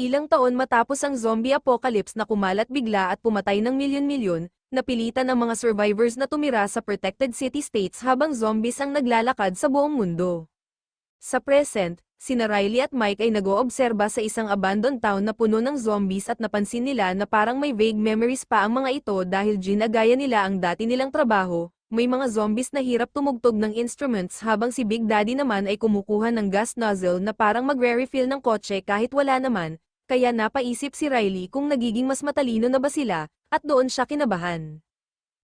Ilang taon matapos ang zombie apocalypse na kumalat bigla at pumatay ng milyon-milyon, napilitan ang mga survivors na tumira sa protected city-states habang zombies ang naglalakad sa buong mundo. Sa present, sina Riley at Mike ay nag-oobserba sa isang abandoned town na puno ng zombies at napansin nila na parang may vague memories pa ang mga ito dahil ginagaya nila ang dati nilang trabaho, may mga zombies na hirap tumugtog ng instruments habang si Big Daddy naman ay kumukuha ng gas nozzle na parang magre-refill ng kotse kahit wala naman, kaya napaisip si Riley kung nagiging mas matalino na ba sila, at doon siya kinabahan.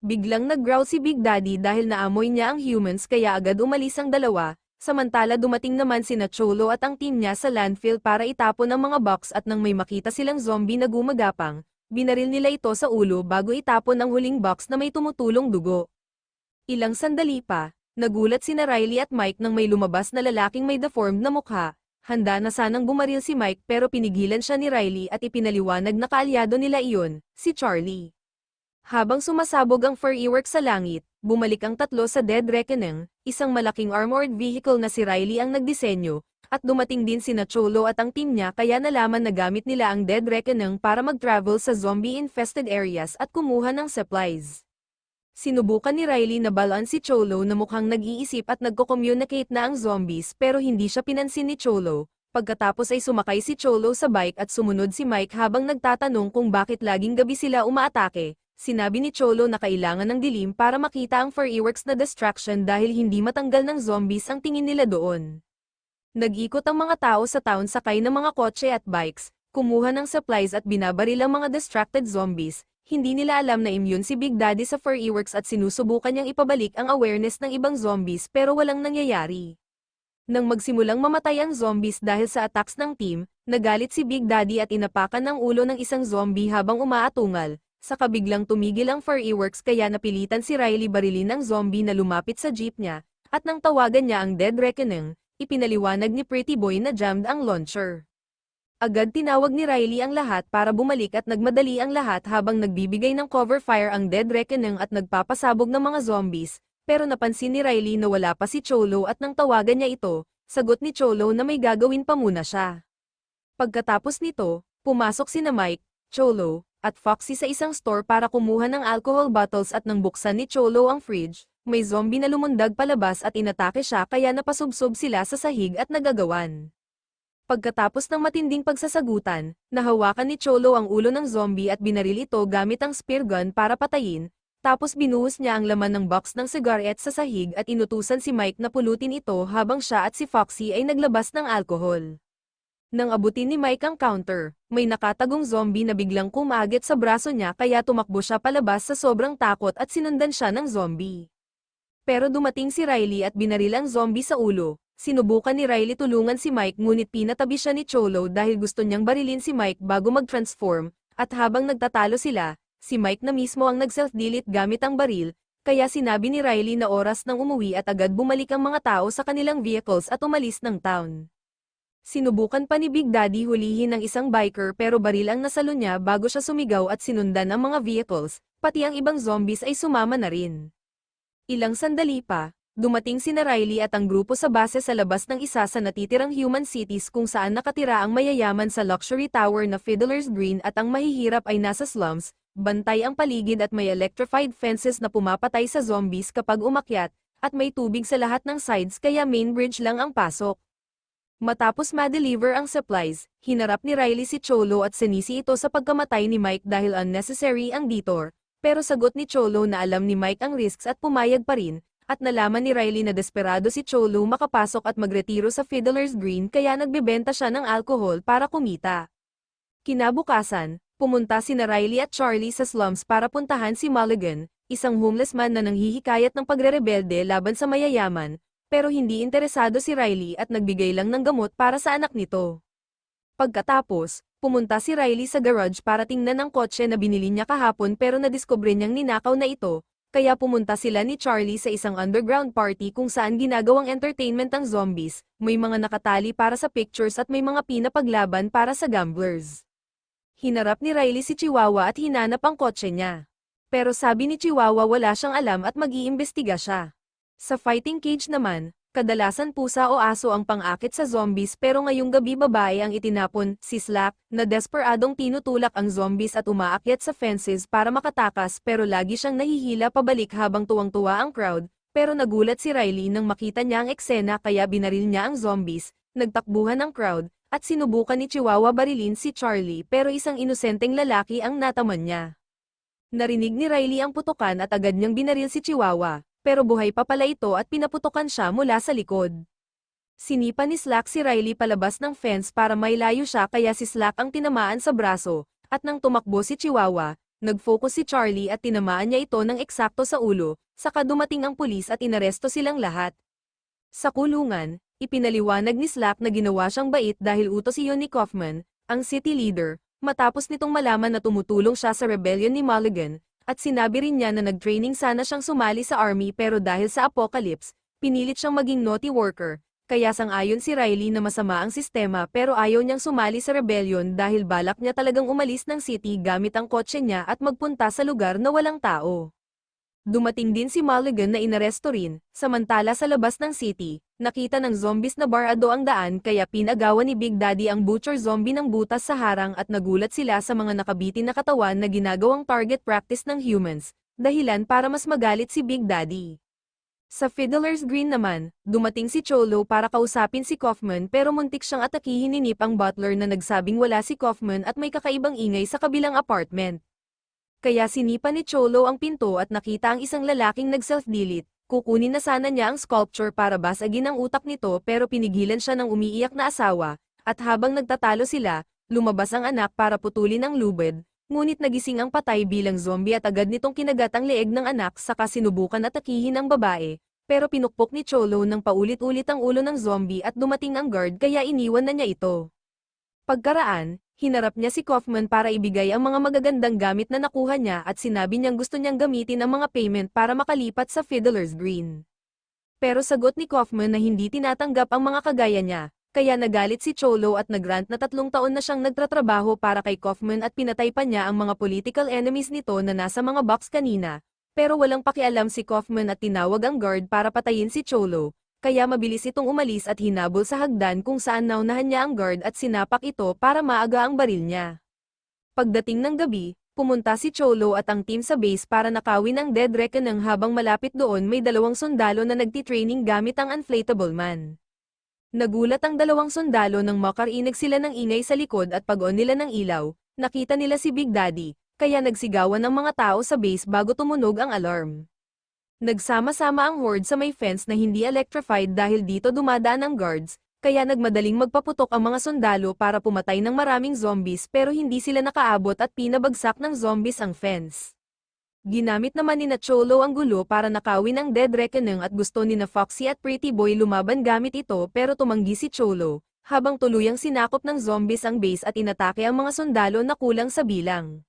Biglang nag-growl si Big Daddy dahil naamoy niya ang humans kaya agad umalis ang dalawa, samantala dumating naman sina Cholo at ang team niya sa landfill para itapon ang mga box at nang may makita silang zombie na gumagapang, binaril nila ito sa ulo bago itapon ang huling box na may tumutulong dugo. Ilang sandali pa, nagulat sina Riley at Mike nang may lumabas na lalaking may deformed na mukha, handa na sanang bumaril si Mike pero pinigilan siya ni Riley at ipinaliwanag na kaalyado nila iyon, si Charlie. Habang sumasabog ang fireworks sa langit, bumalik ang tatlo sa Dead Reckoning, isang malaking armored vehicle na si Riley ang nagdisenyo, at dumating din sina Cholo at ang team niya kaya nalaman na gamit nila ang Dead Reckoning para mag-travel sa zombie-infested areas at kumuha ng supplies. Sinubukan ni Riley na balaan si Cholo na mukhang nag-iisip at nagko-communicate na ang zombies pero hindi siya pinansin ni Cholo, pagkatapos ay sumakay si Cholo sa bike at sumunod si Mike habang nagtatanong kung bakit laging gabi sila umaatake, sinabi ni Cholo na kailangan ng dilim para makita ang fireworks na distraction dahil hindi matanggal ng zombies ang tingin nila doon. Nag-ikot ang mga tao sa town sakay ng mga kotse at bikes, kumuha ng supplies at binabaril ang mga distracted zombies, hindi nila alam na immune si Big Daddy sa fireworks at sinusubukan niyang ipabalik ang awareness ng ibang zombies pero walang nangyayari. Nang magsimulang mamatay ang zombies dahil sa attacks ng team, nagalit si Big Daddy at inapakan ng ulo ng isang zombie habang umaatungal, saka biglang tumigil ang fireworks kaya napilitan si Riley barilin ng zombie na lumapit sa jeep niya, at nang tawagan niya ang Dead Reckoning, ipinaliwanag ni Pretty Boy na jammed ang launcher. Agad tinawag ni Riley ang lahat para bumalik at nagmadali ang lahat habang nagbibigay ng cover fire ang Dead Reckoning at nagpapasabog ng mga zombies, pero napansin ni Riley na wala pa si Cholo at nang tawagan niya ito, sagot ni Cholo na may gagawin pa muna siya. Pagkatapos nito, pumasok sina Mike, Cholo, at Foxy sa isang store para kumuha ng alcohol bottles at nang buksan ni Cholo ang fridge, may zombie na lumundag palabas at inatake siya kaya napasubsob sila sa sahig at nagagawan. Pagkatapos ng matinding pagsasagutan, nahawakan ni Cholo ang ulo ng zombie at binaril ito gamit ang spear gun para patayin, tapos binuhos niya ang laman ng box ng cigarette sa sahig at inutusan si Mike na pulutin ito habang siya at si Foxy ay naglabas ng alkohol. Nang abutin ni Mike ang counter, may nakatagong zombie na biglang kumagit sa braso niya kaya tumakbo siya palabas sa sobrang takot at sinundan siya ng zombie. Pero dumating si Riley at binaril ang zombie sa ulo, Sinubukan ni Riley tulungan si Mike ngunit pinatabi siya ni Cholo dahil gusto niyang barilin si Mike bago mag-transform, at habang nagtatalo sila, si Mike na mismo ang nag-self-delete gamit ang baril, kaya sinabi ni Riley na oras nang umuwi at agad bumalik ang mga tao sa kanilang vehicles at umalis ng town. Sinubukan pa ni Big Daddy hulihin ng isang biker pero baril ang nasalo niya bago siya sumigaw at sinundan ang mga vehicles, pati ang ibang zombies ay sumama na rin. Ilang sandali pa, Dumating sina Riley at ang grupo sa base sa labas ng isa sa natitirang human cities kung saan nakatira ang mayayaman sa luxury tower na Fiddler's Green at ang mahihirap ay nasa slums, bantay ang paligid at may electrified fences na pumapatay sa zombies kapag umakyat, at may tubig sa lahat ng sides kaya main bridge lang ang pasok. Matapos ma-deliver ang supplies, hinarap ni Riley si Cholo at sinisi ito sa pagkamatay ni Mike dahil unnecessary ang detour, pero sagot ni Cholo na alam ni Mike ang risks at pumayag pa rin, at nalaman ni Riley na desperado si Cholo makapasok at magretiro sa Fiddler's Green kaya nagbebenta siya ng alkohol para kumita. Kinabukasan, pumunta sina Riley at Charlie sa slums para puntahan si Mulligan, isang homeless man na nanghihikayat ng pagrerebelde laban sa mayayaman, pero hindi interesado si Riley at nagbigay lang ng gamot para sa anak nito. Pagkatapos, pumunta si Riley sa garage para tingnan ang kotse na binili niya kahapon pero nadiskubre niyang ninakaw na ito, kaya pumunta sila ni Charlie sa isang underground party kung saan ginagawang entertainment ang zombies, may mga nakatali para sa pictures at may mga pinapaglaban para sa gamblers. Hinarap ni Riley si Chihuahua at hinanap ang kotse niya. Pero sabi ni Chihuahua wala siyang alam at mag-iimbestiga siya. Sa fighting cage naman, Kadalasan pusa o aso ang pang-akit sa zombies pero ngayong gabi babae ang itinapon, si Slack, na desperadong tinutulak ang zombies at umaakyat sa fences para makatakas pero lagi siyang nahihila pabalik habang tuwang-tuwa ang crowd, pero nagulat si Riley nang makita niya ang eksena kaya binaril niya ang zombies, nagtakbuhan ang crowd, at sinubukan ni Chihuahua barilin si Charlie pero isang inosenteng lalaki ang nataman niya. Narinig ni Riley ang putukan at agad niyang binaril si Chihuahua, pero buhay pa pala ito at pinaputokan siya mula sa likod. Sinipa ni Slack si Riley palabas ng fence para mailayo siya kaya si Slack ang tinamaan sa braso, at nang tumakbo si Chihuahua, nag-focus si Charlie at tinamaan niya ito ng eksakto sa ulo, saka dumating ang pulis at inaresto silang lahat. Sa kulungan, ipinaliwanag ni Slack na ginawa siyang bait dahil utos iyon ni Kaufman, ang city leader, matapos nitong malaman na tumutulong siya sa rebellion ni Mulligan, at sinabi rin niya na nag-training sana siyang sumali sa army pero dahil sa apocalypse, pinilit siyang maging naughty worker, kaya sang-ayon si Riley na masama ang sistema pero ayaw niyang sumali sa rebellion dahil balak niya talagang umalis ng city gamit ang kotse niya at magpunta sa lugar na walang tao. Dumating din si Mulligan na inaresto rin, samantala sa labas ng city, nakita ng zombies na barado ang daan kaya pinagawa ni Big Daddy ang butcher zombie ng butas sa harang at nagulat sila sa mga nakabitin na katawan na ginagawang target practice ng humans, dahilan para mas magalit si Big Daddy. Sa Fiddler's Green naman, dumating si Cholo para kausapin si Kaufman pero muntik siyang atakihin ni Nip ang butler na nagsabing wala si Kaufman at may kakaibang ingay sa kabilang apartment. Kaya sinipa ni Cholo ang pinto at nakita ang isang lalaking nag-self-delete, kukunin na sana niya ang sculpture para basagin ang utak nito pero pinigilan siya ng umiiyak na asawa, at habang nagtatalo sila, lumabas ang anak para putulin ang lubid, ngunit nagising ang patay bilang zombie at agad nitong kinagat ang leeg ng anak saka sinubukan atakihin ang babae, pero pinukpok ni Cholo ng paulit-ulit ang ulo ng zombie at dumating ang guard kaya iniwan na niya ito. Pagkaraan, hinarap niya si Kaufman para ibigay ang mga magagandang gamit na nakuha niya at sinabi niyang gusto niyang gamitin ang mga payment para makalipat sa Fiddler's Green. Pero sagot ni Kaufman na hindi tinatanggap ang mga kagaya niya, kaya nagalit si Cholo at nagrant na tatlong taon na siyang nagtatrabaho para kay Kaufman at pinatay pa niya ang mga political enemies nito na nasa mga box kanina, pero walang pakialam si Kaufman at tinawag ang guard para patayin si Cholo, kaya mabilis itong umalis at hinabol sa hagdan kung saan naunahan niya ang guard at sinapak ito para maaga ang baril niya. Pagdating ng gabi, pumunta si Cholo at ang team sa base para nakawin ang Dead Reckoning habang malapit doon may dalawang sundalo na nagtitraining gamit ang inflatable man. Nagulat ang dalawang sundalo nang makarinig sila ng ingay sa likod at pag-on nila ng ilaw, nakita nila si Big Daddy, kaya nagsigawan ng mga tao sa base bago tumunog ang alarm. Nagsama-sama ang horde sa may fence na hindi electrified dahil dito dumadaan ang guards, kaya nagmadaling magpaputok ang mga sundalo para pumatay ng maraming zombies pero hindi sila nakaabot at pinabagsak ng zombies ang fence. Ginamit naman ni na Cholo ang gulo para nakawin ang Dead Reckoning at gusto ni na Foxy at Pretty Boy lumaban gamit ito pero tumanggi si Cholo, habang tuluyang sinakop ng zombies ang base at inatake ang mga sundalo na kulang sa bilang.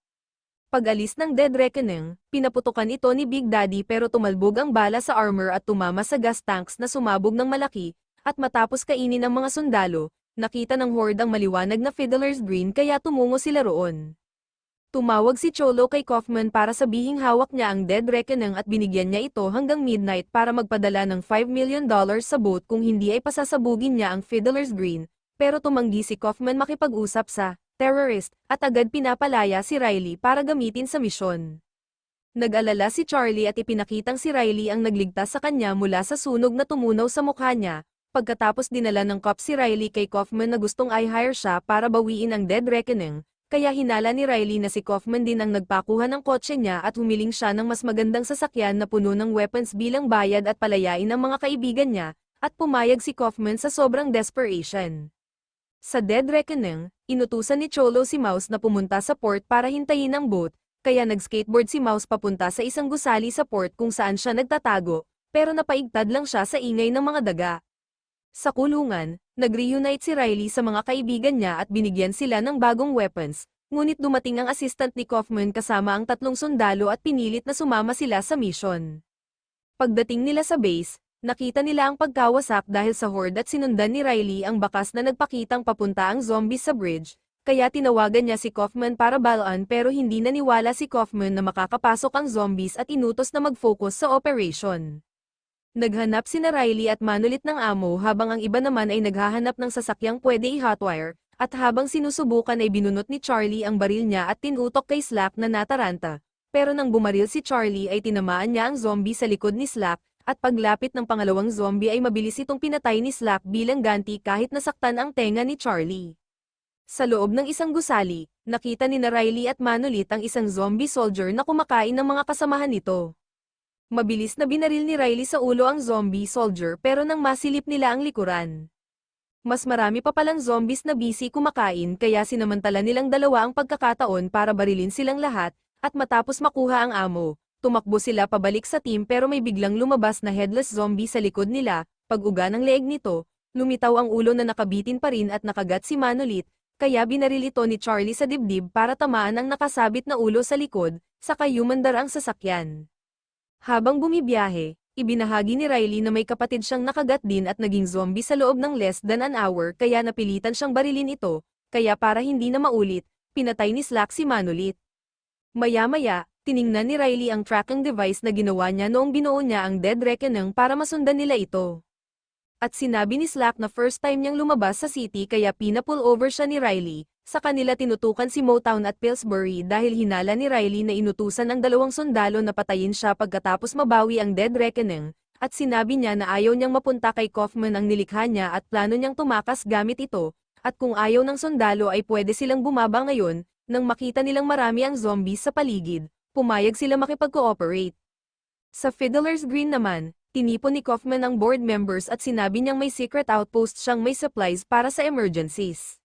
Pag-alis ng Dead Reckoning, pinaputukan ito ni Big Daddy pero tumalbog ang bala sa armor at tumama sa gas tanks na sumabog ng malaki, at matapos kainin ng mga sundalo, nakita ng horde ang maliwanag na Fiddler's Green kaya tumungo sila roon. Tumawag si Cholo kay Kaufman para sabihing hawak niya ang Dead Reckoning at binigyan niya ito hanggang midnight para magpadala ng 5 million dollars sa boat kung hindi ay pasasabugin niya ang Fiddler's Green, pero tumanggi si Kaufman makipag-usap sa terrorist, at agad pinapalaya si Riley para gamitin sa misyon. Nag-alala si Charlie at ipinakitang si Riley ang nagligtas sa kanya mula sa sunog na tumunaw sa mukha niya, pagkatapos dinala ng cop si Riley kay Kaufman na gustong i-hire siya para bawiin ang Dead Reckoning, kaya hinala ni Riley na si Kaufman din ang nagpakuha ng kotse niya at humiling siya ng mas magandang sasakyan na puno ng weapons bilang bayad at palayain ng mga kaibigan niya, at pumayag si Kaufman sa sobrang desperation. Sa Dead Reckoning, inutusan ni Cholo si Mouse na pumunta sa port para hintayin ang boat, kaya nag-skateboard si Mouse papunta sa isang gusali sa port kung saan siya nagtatago, pero napaigtad lang siya sa ingay ng mga daga. Sa kulungan, nag-reunite si Riley sa mga kaibigan niya at binigyan sila ng bagong weapons, ngunit dumating ang assistant ni Kaufman kasama ang tatlong sundalo at pinilit na sumama sila sa mission. Pagdating nila sa base, Nakita nila ang pagkawasak dahil sa horde at sinundan ni Riley ang bakas na nagpakitang papunta ang zombies sa bridge, kaya tinawagan niya si Kaufman para balaan pero hindi naniwala si Kaufman na makakapasok ang zombies at inutos na mag-focus sa operation. Naghanap sina Riley at Manulit ng amo habang ang iba naman ay naghahanap ng sasakyang pwede i-hotwire, at habang sinusubukan ay binunot ni Charlie ang baril niya at tinutok kay Slack na nataranta. Pero nang bumaril si Charlie ay tinamaan niya ang zombie sa likod ni Slack, at paglapit ng pangalawang zombie ay mabilis itong pinatay ni Slack bilang ganti kahit nasaktan ang tenga ni Charlie. Sa loob ng isang gusali, nakita ni Riley at Manulit ang isang zombie soldier na kumakain ng mga kasamahan nito. Mabilis na binaril ni Riley sa ulo ang zombie soldier pero nang masilip nila ang likuran. Mas marami pa palang zombies na busy kumakain kaya sinamantala nilang dalawa ang pagkakataon para barilin silang lahat, at matapos makuha ang amo, tumakbo sila pabalik sa team pero may biglang lumabas na headless zombie sa likod nila, pag-uga ng leeg nito, lumitaw ang ulo na nakabitin pa rin at nakagat si Manolit, kaya binaril ito ni Charlie sa dibdib para tamaan ang nakasabit na ulo sa likod, saka yumandar ang sasakyan. Habang bumibiyahe, ibinahagi ni Riley na may kapatid siyang nakagat din at naging zombie sa loob ng less than an hour kaya napilitan siyang barilin ito, kaya para hindi na maulit, pinatay ni Slack si Manolit. Maya-maya, tiningnan ni Riley ang tracking device na ginawa niya noong binuo niya ang Dead Reckoning para masundan nila ito. At sinabi ni Slack na first time niyang lumabas sa city kaya pinapull over siya ni Riley, sa kanila tinutukan si Motown at Pillsbury dahil hinala ni Riley na inutusan ng dalawang sundalo na patayin siya pagkatapos mabawi ang Dead Reckoning, at sinabi niya na ayaw niyang mapunta kay Kaufman ang nilikha niya at plano niyang tumakas gamit ito, at kung ayaw ng sundalo ay pwede silang bumaba ngayon, nang makita nilang marami ang zombies sa paligid, pumayag sila makipag-cooperate. Sa Fiddler's Green naman, tinipon ni Kaufman ang board members at sinabi niyang may secret outpost siyang may supplies para sa emergencies.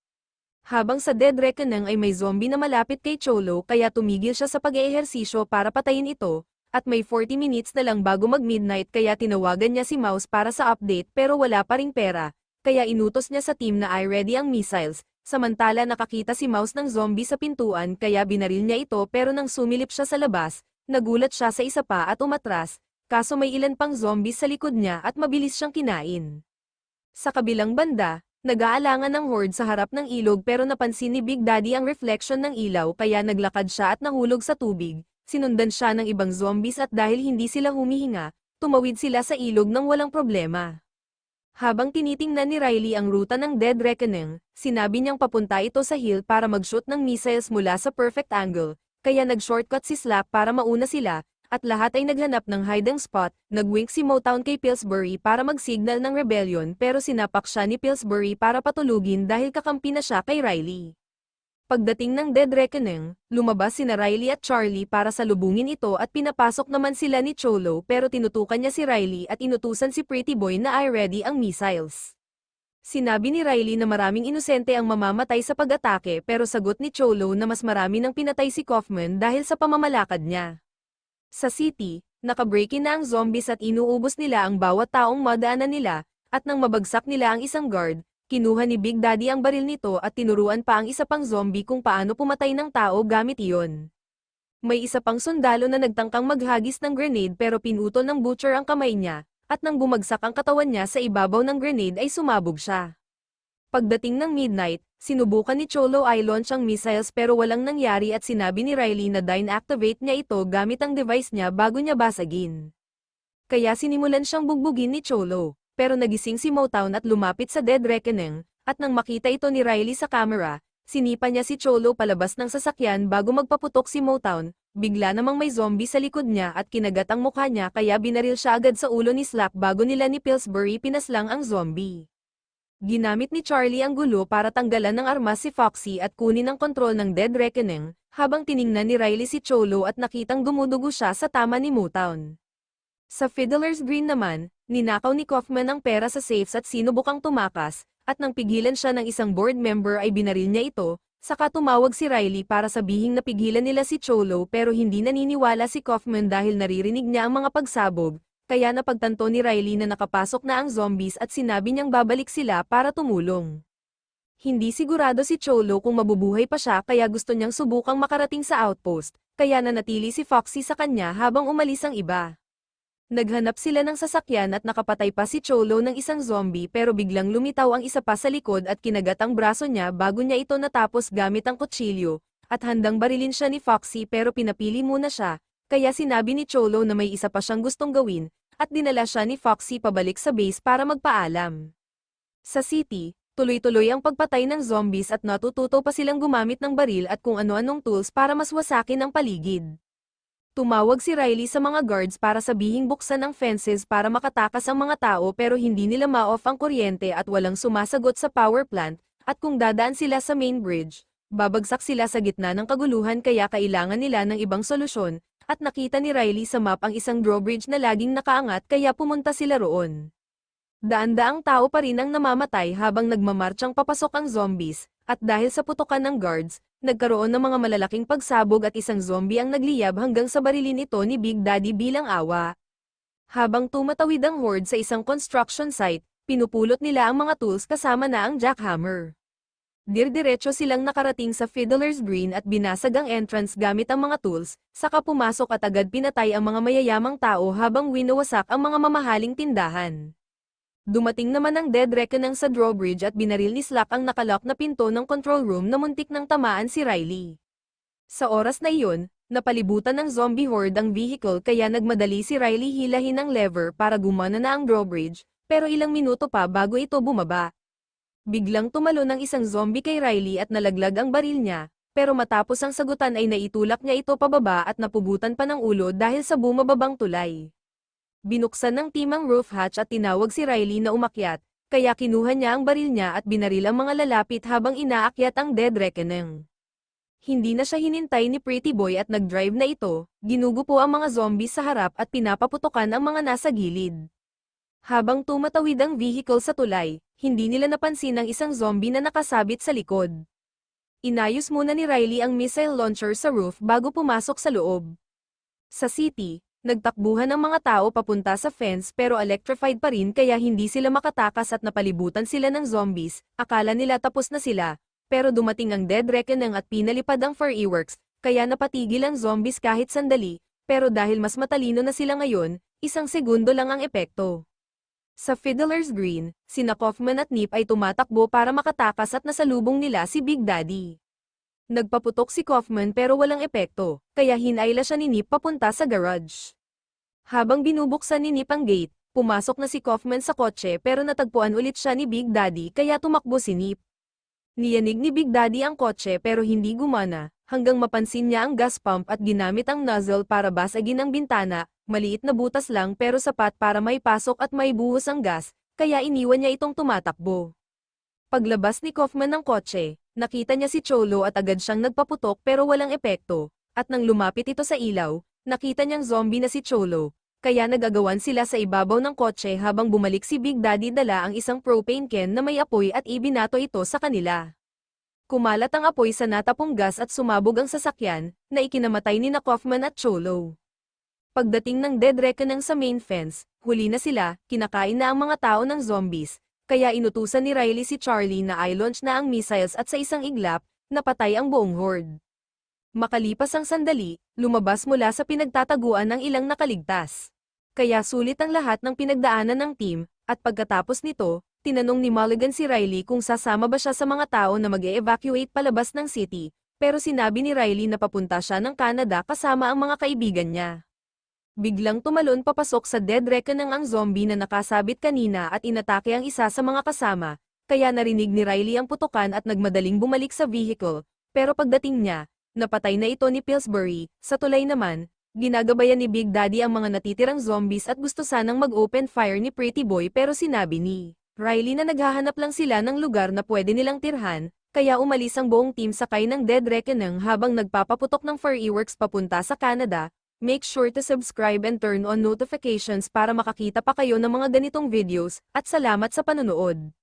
Habang sa Dead Reckoning ay may zombie na malapit kay Cholo kaya tumigil siya sa pag-eehersisyo para patayin ito, at may 40 minutes na lang bago mag-midnight kaya tinawagan niya si Mouse para sa update pero wala pa ring pera, kaya inutos niya sa team na i-ready ang missiles, samantala nakakita si Mouse ng zombie sa pintuan kaya binaril niya ito pero nang sumilip siya sa labas, nagulat siya sa isa pa at umatras, kaso may ilan pang zombies sa likod niya at mabilis siyang kinain. Sa kabilang banda, Nag-aalangan ng horde sa harap ng ilog pero napansin ni Big Daddy ang reflection ng ilaw kaya naglakad siya at nahulog sa tubig. Sinundan siya ng ibang zombies at dahil hindi sila humihinga, tumawid sila sa ilog ng walang problema. Habang tinitingnan ni Riley ang ruta ng Dead Reckoning, sinabi niyang papunta ito sa hill para mag-shoot ng missiles mula sa perfect angle, kaya nag-shortcut si Slack para mauna sila, at lahat ay naghanap ng hiding spot, nagwink si Motown kay Pillsbury para mag-signal ng rebellion pero sinapak siya ni Pillsbury para patulugin dahil kakampi na siya kay Riley. Pagdating ng Dead Reckoning, lumabas sina Riley at Charlie para salubungin ito at pinapasok naman sila ni Cholo pero tinutukan niya si Riley at inutusan si Pretty Boy na i-ready ang missiles. Sinabi ni Riley na maraming inosente ang mamamatay sa pag-atake pero sagot ni Cholo na mas marami nang pinatay si Kaufman dahil sa pamamalakad niya. Sa city, nakabreakin na ang zombies at inuubos nila ang bawat taong madaanan nila, at nang mabagsak nila ang isang guard, kinuha ni Big Daddy ang baril nito at tinuruan pa ang isa pang zombie kung paano pumatay ng tao gamit iyon. May isa pang sundalo na nagtangkang maghagis ng grenade pero pinutol ng butcher ang kamay niya, at nang bumagsak ang katawan niya sa ibabaw ng grenade ay sumabog siya. Pagdating ng midnight, sinubukan ni Cholo i-launch ang missiles pero walang nangyari at sinabi ni Riley na dyne-activate niya ito gamit ang device niya bago niya basagin. Kaya sinimulan siyang bugbugin ni Cholo, pero nagising si Motown at lumapit sa Dead Reckoning, at nang makita ito ni Riley sa camera, sinipa niya si Cholo palabas ng sasakyan bago magpaputok si Motown, bigla namang may zombie sa likod niya at kinagat ang mukha niya kaya binaril siya agad sa ulo ni Slack bago nila ni Pillsbury pinaslang ang zombie. Ginamit ni Charlie ang gulo para tanggalan ng armas si Foxy at kunin ang kontrol ng Dead Reckoning, habang tiningnan ni Riley si Cholo at nakitang dumudugo siya sa tama ni Motown. Sa Fiddler's Green naman, ninakaw ni Kaufman ang pera sa safes at sinubukang tumakas, at nang pigilan siya ng isang board member ay binaril niya ito, saka tumawag si Riley para sabihing napigilan nila si Cholo pero hindi naniniwala si Kaufman dahil naririnig niya ang mga pagsabog, kaya napagtanto ni Riley na nakapasok na ang zombies at sinabi niyang babalik sila para tumulong. Hindi sigurado si Cholo kung mabubuhay pa siya kaya gusto niyang subukang makarating sa outpost, kaya nanatili si Foxy sa kanya habang umalis ang iba. Naghanap sila ng sasakyan at nakapatay pa si Cholo ng isang zombie pero biglang lumitaw ang isa pa sa likod at kinagat ang braso niya bago niya ito natapos gamit ang kutsilyo, at handang barilin siya ni Foxy pero pinapili muna siya, kaya sinabi ni Cholo na may isa pa siyang gustong gawin, at dinala siya ni Foxy pabalik sa base para magpaalam. Sa city, tuloy-tuloy ang pagpatay ng zombies at natututo pa silang gumamit ng baril at kung ano-anong tools para mas wasakin ang paligid. Tumawag si Riley sa mga guards para sabihing buksan ang fences para makatakas ang mga tao pero hindi nila ma-off ang kuryente at walang sumasagot sa power plant, at kung dadaan sila sa main bridge, babagsak sila sa gitna ng kaguluhan kaya kailangan nila ng ibang solusyon, at nakita ni Riley sa map ang isang drawbridge na laging nakaangat kaya pumunta sila roon. Daan-daang tao pa rin ang namamatay habang nagmamarchang papasok ang zombies, at dahil sa putokan ng guards, nagkaroon ng mga malalaking pagsabog at isang zombie ang nagliyab hanggang sa barilin ito ni Big Daddy bilang awa. Habang tumatawid ang horde sa isang construction site, pinupulot nila ang mga tools kasama na ang jackhammer. Dirdiretso silang nakarating sa Fiddler's Green at binasag ang entrance gamit ang mga tools, saka pumasok at agad pinatay ang mga mayayamang tao habang winawasak ang mga mamahaling tindahan. Dumating naman ang Dead Reckoning sa drawbridge at binaril ni Slack ang nakalock na pinto ng control room na muntik ng tamaan si Riley. Sa oras na iyon, napalibutan ng zombie horde ang vehicle kaya nagmadali si Riley hilahin ang lever para gumana na ang drawbridge, pero ilang minuto pa bago ito bumaba. Biglang tumalo ng isang zombie kay Riley at nalaglag ang baril niya, pero matapos ang sagutan ay naitulak niya ito pababa at napubutan pa ng ulo dahil sa bumababang tulay. Binuksan ng timang roof hatch at tinawag si Riley na umakyat, kaya kinuha niya ang baril niya at binaril ang mga lalapit habang inaakyat ang Dead Reckoning. Hindi na siya hinintay ni Pretty Boy at nag-drive na ito, ginugupo ang mga zombies sa harap at pinapaputokan ang mga nasa gilid. Habang tumatawid ang vehicle sa tulay, hindi nila napansin ang isang zombie na nakasabit sa likod. Inayos muna ni Riley ang missile launcher sa roof bago pumasok sa loob. Sa city, nagtakbuhan ang mga tao papunta sa fence pero electrified pa rin kaya hindi sila makatakas at napalibutan sila ng zombies, akala nila tapos na sila, pero dumating ang Dead Reckoning at pinalipad ang fireworks, kaya napatigil ang zombies kahit sandali, pero dahil mas matalino na sila ngayon, isang segundo lang ang epekto. Sa Fiddler's Green, sina Kaufman at Nip ay tumatakbo para makatakas at nasalubong nila si Big Daddy. Nagpaputok si Kaufman pero walang epekto, kaya hinayla siya ni Nip papunta sa garage. Habang binubuksan ni Nip ang gate, pumasok na si Kaufman sa kotse pero natagpuan ulit siya ni Big Daddy kaya tumakbo si Nip. Niyanig ni Big Daddy ang kotse pero hindi gumana, hanggang mapansin niya ang gas pump at ginamit ang nozzle para basagin ang bintana, maliit na butas lang pero sapat para may pasok at may buhos ang gas, kaya iniwan niya itong tumatakbo. Paglabas ni Kaufman ng kotse, nakita niya si Cholo at agad siyang nagpaputok pero walang epekto, at nang lumapit ito sa ilaw, nakita niyang zombie na si Cholo, kaya nagagawan sila sa ibabaw ng kotse habang bumalik si Big Daddy dala ang isang propane can na may apoy at ibinato ito sa kanila. Kumalat ang apoy sa natapong gas at sumabog ang sasakyan, na ikinamatay ni na Kaufman at Cholo. Pagdating ng Dead Reckoning sa main fence, huli na sila, kinakain na ang mga tao ng zombies, kaya inutusan ni Riley si Charlie na i-launch na ang missiles at sa isang iglap, napatay ang buong horde. Makalipas ang sandali, lumabas mula sa pinagtataguan ng ilang nakaligtas. Kaya sulit ang lahat ng pinagdaanan ng team, at pagkatapos nito, tinanong ni Mulligan si Riley kung sasama ba siya sa mga tao na mag evacuate palabas ng city, pero sinabi ni Riley na papunta siya ng Canada kasama ang mga kaibigan niya. Biglang tumalon papasok sa Dead Reckoning ang zombie na nakasabit kanina at inatake ang isa sa mga kasama, kaya narinig ni Riley ang putukan at nagmadaling bumalik sa vehicle, pero pagdating niya, napatay na ito ni Pillsbury, sa tulay naman, ginagabayan ni Big Daddy ang mga natitirang zombies at gusto sanang mag-open fire ni Pretty Boy pero sinabi ni Riley na naghahanap lang sila ng lugar na pwede nilang tirhan, kaya umalis ang buong team sakay ng Dead Reckoning habang nagpapaputok ng fireworks papunta sa Canada. Make sure to subscribe and turn on notifications para makakita pa kayo ng mga ganitong videos, at salamat sa panonood.